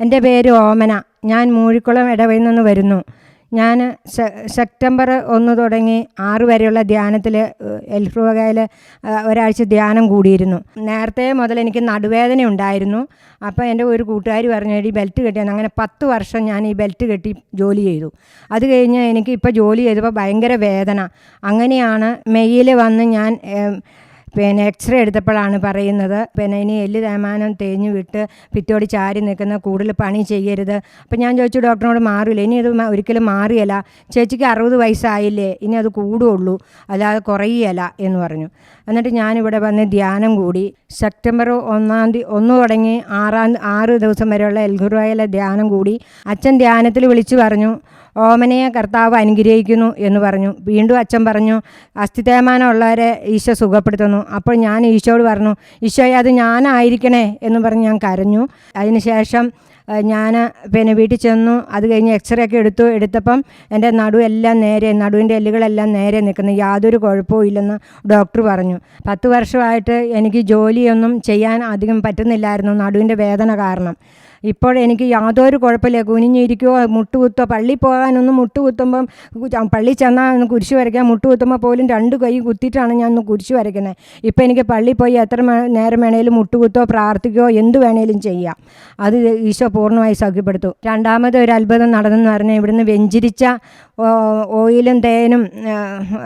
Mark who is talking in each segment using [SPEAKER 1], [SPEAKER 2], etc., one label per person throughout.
[SPEAKER 1] എന്റെ പേര് ഓമന. ഞാൻ മൂഴിക്കുളം ഇടവയിൽ നിന്ന് വരുന്നു. ഞാൻ സെപ്റ്റംബർ ഒന്ന് തുടങ്ങി ആറ് വരെയുള്ള ധ്യാനത്തിൽ എൽഫ്രുവകയിൽ ഒരാഴ്ച ധ്യാനം കൂടിയിരുന്നു. നേരത്തെ മുതൽ എനിക്ക് നടുവേദന ഉണ്ടായിരുന്നു. അപ്പോൾ എന്റെ ഒരു കൂട്ടുകാരി പറഞ്ഞു ഈ ബെൽറ്റ് കെട്ടിയാണ് അങ്ങനെ പത്ത് വർഷം ഞാൻ ഈ ബെൽറ്റ് കെട്ടി ജോലി ചെയ്തു. അത് കഴിഞ്ഞ് എനിക്ക് ഇപ്പോൾ ജോലി ചെയ്തപ്പോൾ ഭയങ്കര വേദന. അങ്ങനെയാണ് മെയ്യിൽ വന്ന് ഞാൻ പിന്നെ എക്സ്റേ എടുത്തപ്പോഴാണ് പറയുന്നത്. പിന്നെ ഇനി എല്ല് തേമാനം തേഞ്ഞു വിട്ട് പിറ്റോടി ചാരി നിൽക്കുന്ന കൂടുതൽ പണി ചെയ്യരുത്. അപ്പം ഞാൻ ചോദിച്ചു ഡോക്ടറിനോട് മാറില്ല ഇനി അത് ഒരിക്കലും മാറിയല്ല. ചേച്ചിക്ക് അറുപത് വയസ്സായില്ലേ. ഇനി അത് കൂടുള്ളൂ. അല്ലാതെ കുറയുകയല്ല എന്ന് പറഞ്ഞു. എന്നിട്ട് ഞാനിവിടെ വന്ന് ധ്യാനം കൂടി. സെപ്റ്റംബർ ഒന്നാം തീയതി ഒന്ന് തുടങ്ങി ആറാം ആറ് ദിവസം വരെയുള്ള എൽഗുറുവായിലെ ധ്യാനം കൂടി. അച്ഛൻ ധ്യാനത്തിൽ വിളിച്ചു പറഞ്ഞു. ഓമനയെ കർത്താവ് അനുഗ്രഹിക്കുന്നു എന്ന് പറഞ്ഞു. വീണ്ടും അച്ഛൻ പറഞ്ഞു അസ്ഥിതേമാനമുള്ളവരെ ഈശോ സുഖപ്പെടുത്തുന്നു. അപ്പോൾ ഞാൻ ഈശോയോട് പറഞ്ഞു ഈശോയെ അത് ഞാനായിരിക്കണേ എന്ന് പറഞ്ഞ് ഞാൻ കരഞ്ഞു. അതിനുശേഷം ഞാൻ പിന്നെ വീട്ടിൽ ചെന്നു. അത് കഴിഞ്ഞ് എക്സ്റേ ഒക്കെ എടുത്തു. എടുത്തപ്പം എന്റെ നടുവെല്ലാം നേരെ നടുവിന്റെ എല്ലുകളെല്ലാം നേരെ നിൽക്കുന്നു. യാതൊരു കുഴപ്പവും ഇല്ലെന്ന് ഡോക്ടർ പറഞ്ഞു. പത്ത് വർഷമായിട്ട് എനിക്ക് ജോലിയൊന്നും ചെയ്യാൻ അധികം പറ്റുന്നില്ലായിരുന്നു. നടുവിന്റെ വേദന കാരണം. ഇപ്പോൾ എനിക്ക് യാതൊരു കുഴപ്പമില്ല. കുനിഞ്ഞിരിക്കുകയോ മുട്ടുകുത്തോ പള്ളി പോകാനൊന്ന് മുട്ടുകുത്തുമ്പം പള്ളി ചെന്നാൽ ഒന്ന് കുരിശ് വരയ്ക്കാൻ മുട്ടുകുത്തുമ്പോൾ പോലും രണ്ട് കൈ കുത്തിയിട്ടാണ് ഞാൻ ഒന്ന് കുരിശ് വരയ്ക്കുന്നത്. ഇപ്പോൾ എനിക്ക് പള്ളി പോയി എത്ര നേരം വേണേലും മുട്ടുകുത്തോ പ്രാർത്ഥിക്കുകയോ എന്ത് വേണേലും ചെയ്യാം. അത് ഈശോ പൂർണമായി സൗഖ്യപ്പെടുത്തു. രണ്ടാമത് ഒരു അത്ഭുതം നടന്നെന്ന് പറഞ്ഞാൽ ഇവിടുന്ന് വെഞ്ചിരിച്ച ഓയിലും തേനും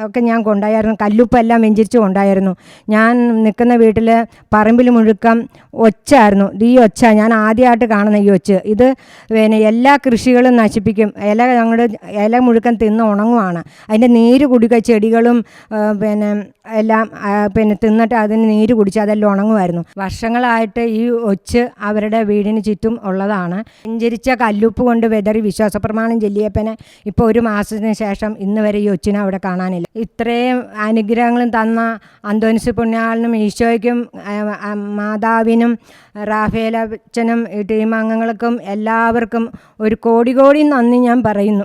[SPEAKER 1] ഒക്കെ ഞാൻ കൊണ്ടായിരുന്നു. കല്ലുപ്പെല്ലാം വെഞ്ചിരിച്ച് കൊണ്ടായിരുന്നു. ഞാൻ നിൽക്കുന്ന വീട്ടിൽ പറമ്പിൽ മുഴുക്കം ഒച്ചായിരുന്നു ഈ ഒച്ച ഞാൻ ആദ്യമായിട്ട് കാണുന്ന ഈ ചോദിച്ച് ഇത് പിന്നെ എല്ലാ കൃഷികളും നശിപ്പിക്കും. ഇല ഞങ്ങളുടെ ഇല മുഴുക്കൻ തിന്ന് ഉണങ്ങുവാണ്. അതിന്റെ നീര് കുടിക്കുക ചെടികളും പിന്നെ എല്ലാം പിന്നെ തിന്നിട്ട് അതിന് നീര് കുടിച്ച് അതെല്ലാം ഉണങ്ങുമായിരുന്നു. വർഷങ്ങളായിട്ട് ഈ ഒച്ച് അവരുടെ വീടിന് ചുറ്റും ഉള്ളതാണ്. സഞ്ചരിച്ച കല്ലുപ്പ് കൊണ്ട് വെതറി വിശ്വാസപ്രമാണം ചെല്ലിയപ്പനെ ഇപ്പോൾ ഒരു മാസത്തിന് ശേഷം ഇന്ന് വരെ ഈ ഒച്ചിനെ അവിടെ കാണാനില്ല. ഇത്രയും അനുഗ്രഹങ്ങളും തന്ന അന്തോനിസ് പുണ്യാളിനും ഈശോയ്ക്കും മാതാവിനും റാഫേലച്ചനും ഈ ടീം അംഗങ്ങൾക്കും എല്ലാവർക്കും ഒരു കോടി കോടി നന്ദി ഞാൻ പറയുന്നു.